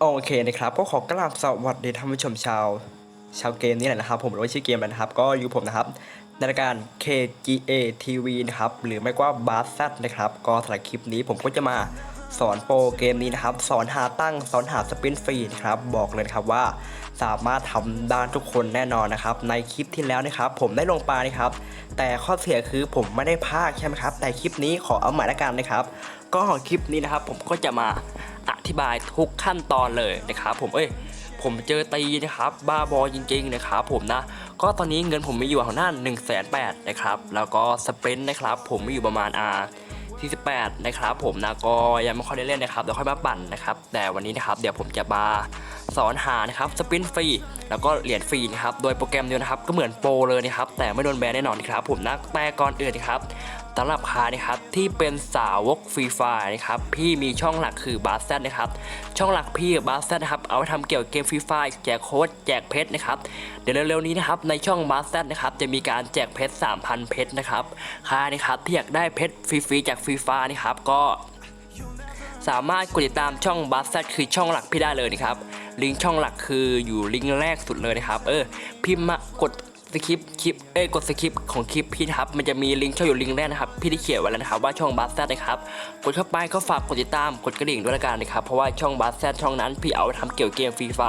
โอเคนะครับก็ขอกราบสวัสดีท่านผู้ชมชาว ชาวเกมนี่แหละนะครับ ผมหรือว่าชื่อเกมนะครับ ก็อยู่ผมนะครับในรายการ KGA TV นะครับ หรือไม่ก็บาร์ซันะครับ ก็สำหรับคลิปนี้ผมก็จะมาสอนโปรเกมนี้นะครับ สอนหาตั้ง สอนหาสปินฟรีนะครับ บอกเลยครับว่าสามารถทำได้ทุกคนแน่นอนนะครับ ในคลิปที่แล้วนะครับ ผมได้ลงไปนะครับ แต่ข้อเสียคือผมไม่ได้พากใช่ไหมครับ แต่คลิปนี้ขอเอาใหม่ละกันนะครับ ก็คลิปนี้นะครับผมก็จะมา ธิบายทุกขั้นตอนเลยนะครับผมเอ้ยผมเจอตีนะครับบ้าบอจริงๆนะครับผมนะ ก็ตอนนี้เงินผมมีอยู่ของหน้า1นึ่งแสนแนะครับแล้วก็สเปนนะครับ ผมมีอยู่ประมาณอ่า48นะครับผมนะก็ยังไม่ค่อยได้เล่นนะครับเดี๋ยวค่อยมาปั่นนะครับแต่วันนี้นะครับเดี๋ยวผมจะมาสอนหานะครับสปินฟรีแล้วก็เหรียญฟรีนะครับโดยโปรแกรมเดียวนะครับก็เหมือนโปรเลยนะครับแต่ไม่โดนแบนแน่นอนครับผมนะแต่ก่อนอื่นนะครับ สำหรับใครนะครับที่เป็นสาวกฟรีไฟนะครับพี่มีช่องหลักคือบาสเซตนะครับช่องหลักพี่บาสเซตนะครับเอาไว้ทำเกี่ยวกับเกมฟรีไฟแจกโค้ดแจกเพชรนะครับเดี๋ยวเร็วๆนี้นะครับในช่องบาสเซตนะครับจะมีการแจกเพชร3,000 เพชรนะครับใครนะครับที่อยากได้เพชรฟรีๆจากฟรีไฟนะครับก็สามารถกดติดตามช่องบัสซัคือช่องหลักพี่ได้เลยนะครับ ลิงก์ช่องหลักคืออยู่ลิงก์แรกสุดเลยนะครับ เออ พิมพ์มากด สคริปต์คลิปเอ้ยกดสคริปต์ของคลิปพี่นะครับมันจะมีลิงก์ช่องอยู่ลิงก์แรกนะครับพี่ที่เขียนไว้แล้วนะครับว่าช่องบัสแซันะครับกดเข้าไปก็ฝากกดติดตามกดกระดิ่งด้วยละกันนะครับเพราะว่าช่องบัสแซัช่องนั้นพี่เอาไว้ทำเกี่ยวกับเกมฟรีไฟ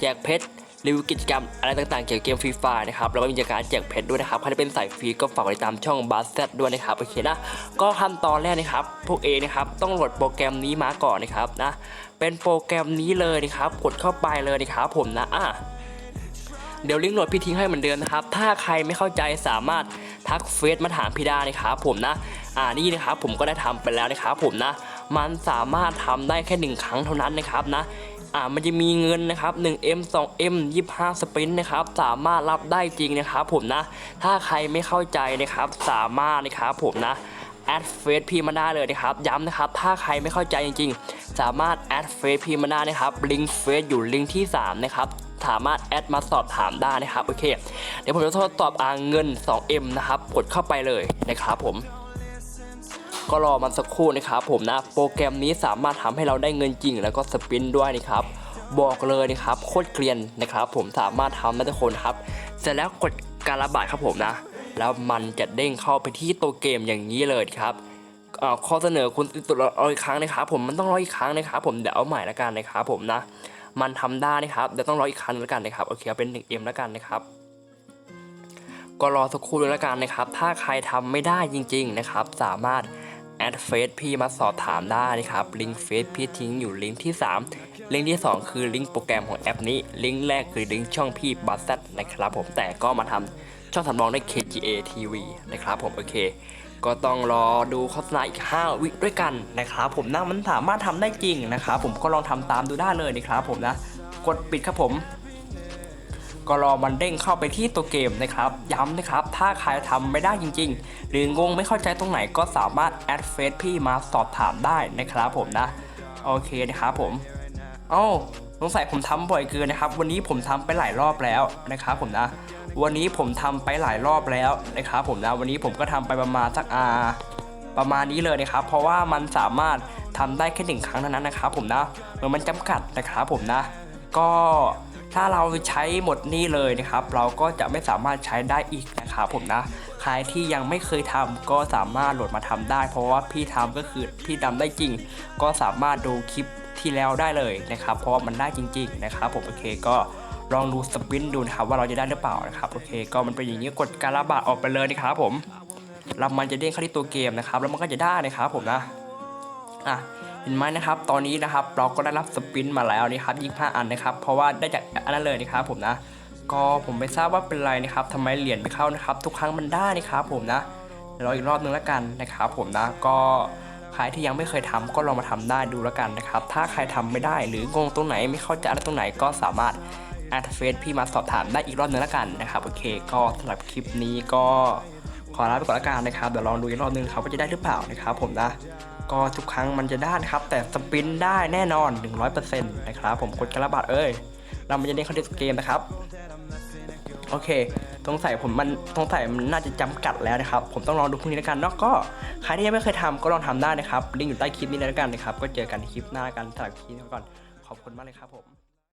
แจกเพชรรีวิวกิจกรรมอะไรต่างๆเกี่ยวกับเกมฟรีไฟนะครับแล้วก็มีการแจกเพชรด้วยนะครับใครที่เป็นสายฟรีก็ฝากกดติดตามช่องบัสเซตด้วยนะครับโอเคนะก็ขั้นตอนแรกนะครับ พวกเอนะครับต้องโหลดโปรแกรมนี้มาก่อนนะครับนะเป็นโปรแกรมนี้เลยนะครับกดเข้าไปเลยนะครับผมนะอะ เดี๋ยวลิงก์โหลดพี่ทิ้งให้เหมือนเดิมนะครับ ถ้าใครไม่เข้าใจสามารถทักเฟซมาถามพี่ได้นะครับผมนะ อ่านี่นะครับผมก็ได้ทำไปแล้วนะครับผมนะ มันสามารถทำได้แค่หนึ่งครั้งเท่านั้นนะครับนะอ่ามันจะมีเงินนะครับ 1M 2M 25 สปรินต์นะครับ สามารถรับได้จริงนะครับผมนะ ถ้าใครไม่เข้าใจนะครับ สามารถนะครับผมนะ แอดเฟซพี่มาได้เลยนะครับ ย้ำนะครับ ถ้าใครไม่เข้าใจจริง ๆ สามารถแอดเฟซพี่มาได้นะครับ ลิงก์เฟซอยู่ลิงก์ที่ 3 นะครับ สามารถแอดมาสอบถามได้นะครับโอเค เดี๋ยวผมจะทดสอบอ่าเงิน 2M นะครับกดเข้าไปเลยนะครับผมก็รอมันสักครู่นะครับผมนะโปรแกรมนี้สามารถทำให้เราได้เงินจริง แล้วก็สปินด้วยนะครับบอกเลยนะครับโคตรเกลียนนะครับ ผมสามารถทำได้ทุกคนครับ เสร็จแล้วกดการระบาดครับผมนะ แล้วมันจะเด้งเข้าไปที่ตัวเกมอย่างนี้เลยครับข้อเสนอคุณตุดรออีกครั้งนะครับ ผมมันต้องรออีกครั้งนะครับ ผมเดี๋ยวเอาใหม่ละกันนะครับผมนะ มันทำได้นะครับเดี๋ยวต้องรออีกครั้งละกันนะครับโอเคเอาเป็น 1M ละกันนะครับก็รอสักครู่ด้วยละกันนะครับ ถ้าใครทำไม่ได้จริง ๆนะครับ สามารถ ดเฟซพี่มาสอบถามได้นะครับลิงก์เฟซพี่ทิ้งอยู่ลิงก์ที่ 3 ลิงก์ที่ 2 คือลิงก์โปรแกรมของแอปนี้ ลิงก์แรกคือลิงก์ช่องพี่บัสซันะครับผมแต่ก็มาทำช่องสำรองได้ KGA TV นะครับผมโอเค ก็ต้องรอดูโฆษณาอีก 5 วิด้วยกันนะครับผมนะมันสามารถทำได้จริงนะครับผมก็ลองทำตามดูได้เลยนะครับผมนะ กดปิดครับผมก็รอมันเด้งเข้าไปที่ตัวเกมนะครับ ย้ำนะครับ ถ้าใครทำไม่ได้จริง ๆ หรืองงไม่เข้าใจตรงไหนก็สามารถแอดเฟซพี่มาสอบถามได้นะครับผมนะ โอเคนะครับผมเอ้าสงสัยผมทำบ่อยเกินนะครับ วันนี้ผมทำไปหลายรอบแล้วนะครับผมนะ วันนี้ผมทำไปหลายรอบแล้วนะครับผมนะ วันนี้ผมก็ทำไปประมาณสักอาประมาณนี้เลยนะครับ เพราะว่ามันสามารถทำได้แค่หนึ่งครั้งเท่านั้นนะครับผมนะเออมันจำกัดนะครับผมนะ ก็ ถ้าเราใช้หมดนี่เลยนะครับ เราก็จะไม่สามารถใช้ได้อีกนะครับผมนะใครที่ยังไม่เคยทำก็สามารถโหลดมาทำได้ เพราะว่าพี่ทำก็คือพี่ทำได้จริง ก็สามารถดูคลิปที่แล้วได้เลยนะครับ เพราะว่ามันได้จริง ๆ นะครับ ผมโอเคก็ลองดูสปินดูนะครับว่าเราจะได้หรือเปล่านะครับโอเค ก็มันเป็นอย่างนี้กดการระบาดออกไปเลยนะครับผมแล้วมันจะเด้งเข้าที่ตัวเกมนะครับ แล้วมันก็จะได้นะครับผมนะอะ เห็นไหมนะครับ ตอนนี้นะครับเราก็ได้รับสปินมาแล้วนะครับยี่ห้าอันนะครับ เพราะว่าได้จากอันนั้นเลยนะครับผมนะ ก็ผมไม่ทราบว่าเป็นไรนะครับทำไมเหรียญไม่เข้านะครับ ทุกครั้งมันได้นะครับผมนะเรออีกรอบนึงแล้วกันนะครับผมนะก็ใครที่ยังไม่เคยทำก็ลองมาทำได้ดูแล้วกันนะครับ ถ้าใครทำไม่ได้หรืองงตรงไหนไม่เข้าใจอะไรตรงไหนก็สามารถแอดเฟซพี่มาสอบถามได้อีกรอบนึงแล้วกันนะครับโอเค ก็สำหรับคลิปนี้ก็ขอลาไปก่อนแล้วกันนะครับเดี๋ยวลองดูอีกรอบนึงครับว่าจะได้หรือเปล่านะครับผมนะ ก็ทุกครั้งมันจะด้านครับ แต่สปินได้แน่นอน 100%นะครับผมกดกระบาดเอ้ยเรามันจะได้คอนเทนต์เกมนะครับ โอเคสงสัยผมมันสงสัยมันน่าจะจำกัดแล้วนะครับ ผมต้องลองดูพรุ่งนี้แล้วกันเนาะก็ใครที่ยังไม่เคยทำก็ลองทำได้นะครับลิงก์อยู่ใต้คลิปนี้แล้วกันนะครับ ก็เจอกันคลิปหน้ากันสำหรับคลิปนี้ก่อน ขอบคุณมากเลยครับผม